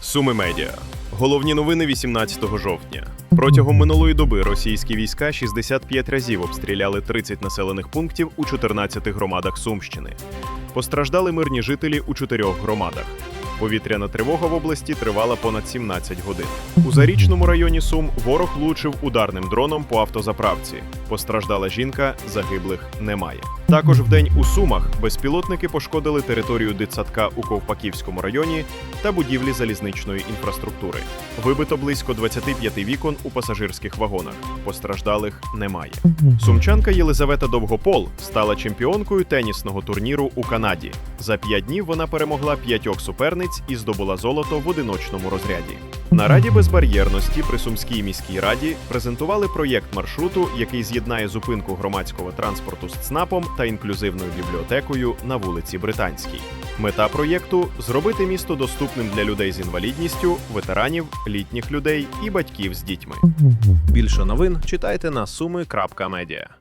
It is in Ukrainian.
Суми медіа. Головні новини 18 жовтня. Протягом минулої доби російські війська 65 разів обстріляли 30 населених пунктів у 14 громадах Сумщини. Постраждали мирні жителі у чотирьох громадах. Повітряна тривога в області тривала понад 17 годин. У зарічному районі Сум ворог влучив ударним дроном по автозаправці. Постраждала жінка, загиблих немає. Також вдень у Сумах безпілотники пошкодили територію дитсадка у Ковпаківському районі та будівлі залізничної інфраструктури. Вибито близько 25 вікон у пасажирських вагонах. Постраждалих немає. Сумчанка Єлизавета Довгопол стала чемпіонкою тенісного турніру у Канаді. За п'ять днів вона перемогла п'ятьох суперниць і здобула золото в одиночному розряді. На раді безбар'єрності при Сумській міській раді презентували проєкт маршруту, який з'єднає зупинку громадського транспорту з ЦНАПом та інклюзивною бібліотекою на вулиці Британській. Мета проєкту зробити місто доступним для людей з інвалідністю, ветеранів, літніх людей і батьків з дітьми. Більше новин читайте на суми.медіа.